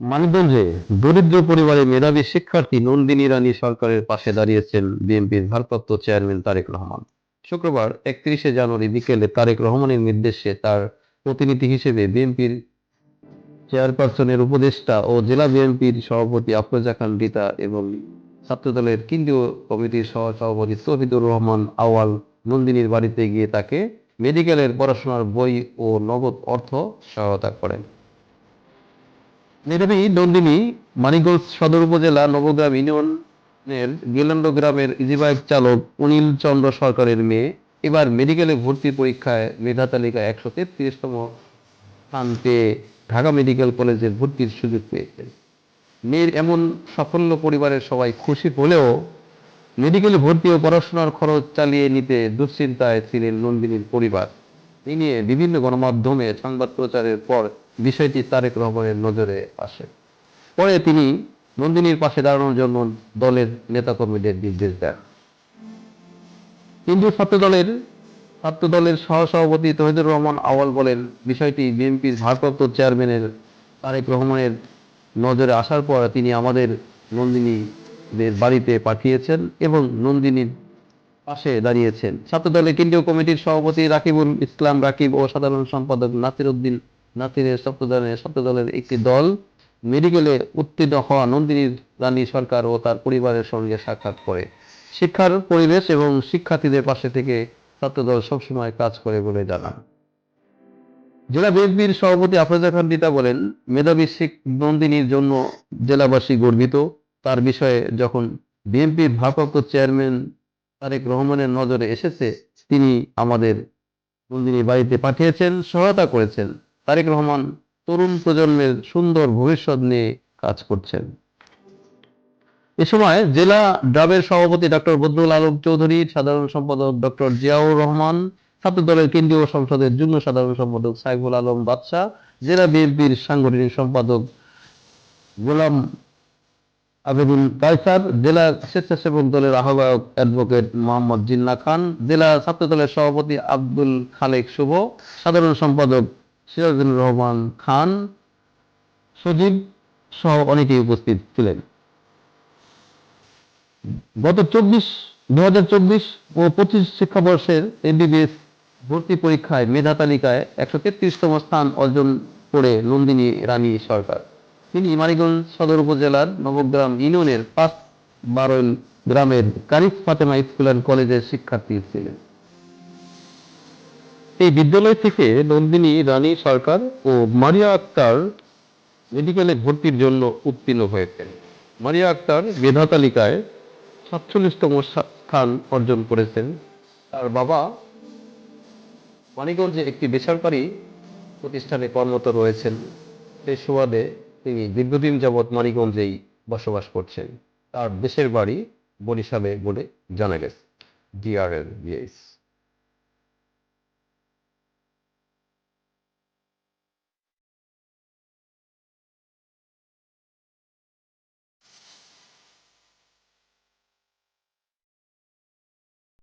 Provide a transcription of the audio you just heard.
মানিকগঞ্জে দরিদ্র পরিবারের মেধাবী শিক্ষার্থী নন্দিনী রানী সরকারের পাশে দাঁড়িয়েছেন বিএনপির ভারপ্রাপ্ত চেয়ারম্যান তারেক রহমান। শুক্রবার একত্রিশে জানুয়ারি বিকেলে তারেক রহমানের নির্দেশে তার প্রতিনিধি হিসেবে বিএনপির চেয়ারপারসনের উপদেষ্টা ও জেলা বিএনপির সভাপতি আফরোজা খান রীতা এবং ছাত্রদলের কেন্দ্রীয় কমিটির সহ সভাপতি তৌহিদুর রহমান আওয়াল নন্দিনীর বাড়িতে গিয়ে তাকে মেডিকেলের পড়াশোনার বই ও নগদ অর্থ সহায়তা করেন। মেধাবী নন্দিনী, মানিকগঞ্জ সদর উপজেলা নবগ্রাম ইউনিয়নের গেলান্ড গ্রামের ইজিবাইক চালক অনিল চন্দ্র সরকারের মেয়ে। এবার মেডিকেলে ভর্তি পরীক্ষায় মেধা তালিকায় একশো তেত্রিশতম স্থান পেয়ে ঢাকা মেডিকেল কলেজের ভর্তির সুযোগ পেয়েছেন মেয়ের এমন সাফল্য পরিবারের সবাই খুশি হলেও মেডিকেলে ভর্তি ও পড়াশোনার খরচ চালিয়ে নিতে দুশ্চিন্তায় ছিলেন নন্দিনীর পরিবার। নিয়ে বিভিন্ন গণমাধ্যমে সংবাদ প্রচারের পর বিষয়টি তারেক রহমানের নজরে আসে। পরে তিনি নন্দিনীর পাশে দাঁড়ানোর জন্য দলের নেতাকর্মীদের নির্দেশ দেন। কেন্দ্রীয় ছাত্র দলের ছাত্র দলের সহসভাপতি তহিদুর রহমান আওয়াল বলেন, বিষয়টি বিএনপির ভারপ্রাপ্ত চেয়ারম্যানের তারেক রহমানের নজরে আসার পর তিনি আমাদের নন্দিনীদের বাড়িতে পাঠিয়েছেন এবং নন্দিনীর পাশে দাঁড়িয়েছেন। ছাত্র দলের কেন্দ্রীয় কমিটির সভাপতি রাকিবুল ইসলাম রাকিব ও সাধারণ সম্পাদক নাসির উদ্দিন নাসিরের ছাত্রদলের ছাত্রদলের একটি দল মেডিকেলে উত্তীর্ণ হওয়া নন্দিনী রানী সরকার ও তার পরিবারের সঙ্গে সাক্ষাৎ করে। শিক্ষার পরিবেশ এবং শিক্ষার্থীদের পাশে থেকে ছাত্রদল সবসময় কাজ করে বলে জানান। জেলা বিএনপির সভাপতি আফরোজা খান দিতা বলেন, মেধাবী শিখ নন্দিনীর জন্য জেলাবাসী গর্বিত। তার বিষয়ে যখন বিএনপির ভারপ্রাপ্ত চেয়ারম্যান তারেক রহমানের নজরে এসেছে, তিনি আমাদের নন্দিনীর বাড়িতে পাঠিয়েছেন, সহায়তা করেছেন। তারেক রহমান তরুণ প্রজন্মের সুন্দর ভবিষ্যৎ নিয়ে কাজ করছেন। এ সময় জেলা ড্রাবের সভাপতি ডক্টর বদরুল আলম চৌধুরী, সাধারণ সম্পাদক ডক্টর জিয়াউর রহমান ছাত্র দলের কেন্দ্রীয় সংসদের যুগ্ম সাধারণ সম্পাদক সাইফুল আলম বাদশাহ, জেলা বিএনপির সাংগঠনিক সম্পাদক গোলাম আবেদুল কায়সার জেলা স্বেচ্ছাসেবক দলের আহ্বায়ক অ্যাডভোকেট মোহাম্মদ জিন্না খান, জেলা ছাত্র দলের সভাপতি আব্দুল খালেক শুভ, সাধারণ সম্পাদক সিরাজুল রহমান খান, সজীব সহ অনেকেই উপস্থিত ছিলেন। গত চব্বিশ দু ও পঁচিশ শিক্ষাবর্ষের এমবিবিএস ভর্তি পরীক্ষায় মেধা তালিকায় একশো তেত্রিশতম স্থান অর্জন করে নন্দিনী রানী সরকার। তিনি মানিকগঞ্জ সদর উপজেলার নবগ্রাম ইউনিয়নের পাঁচ বারোল গ্রামের কারিফ ফাতেমা স্কুল অ্যান্ড কলেজের শিক্ষার্থী ছিলেন। এই বিদ্যালয় থেকে নন্দিনী, রানী সরকার ও মারিয়া আক্তার মেডিকেলে ভর্তির জন্য উত্তীর্ণ হয়েছেন। মারিয়া আক্তার মেধা তালিকায় সাতচল্লিশতম স্থান অর্জন করেছেন। তার বাবা মানিকগঞ্জে একটি বেসরকারি প্রতিষ্ঠানে কর্মরত রয়েছেন। সেই সুবাদে তিনি দীর্ঘদিন যাবৎ মানিকগঞ্জেই বসবাস করছেন। তার দেশের বাড়ি বরিশালে বলে জানা গেছে। DRL BS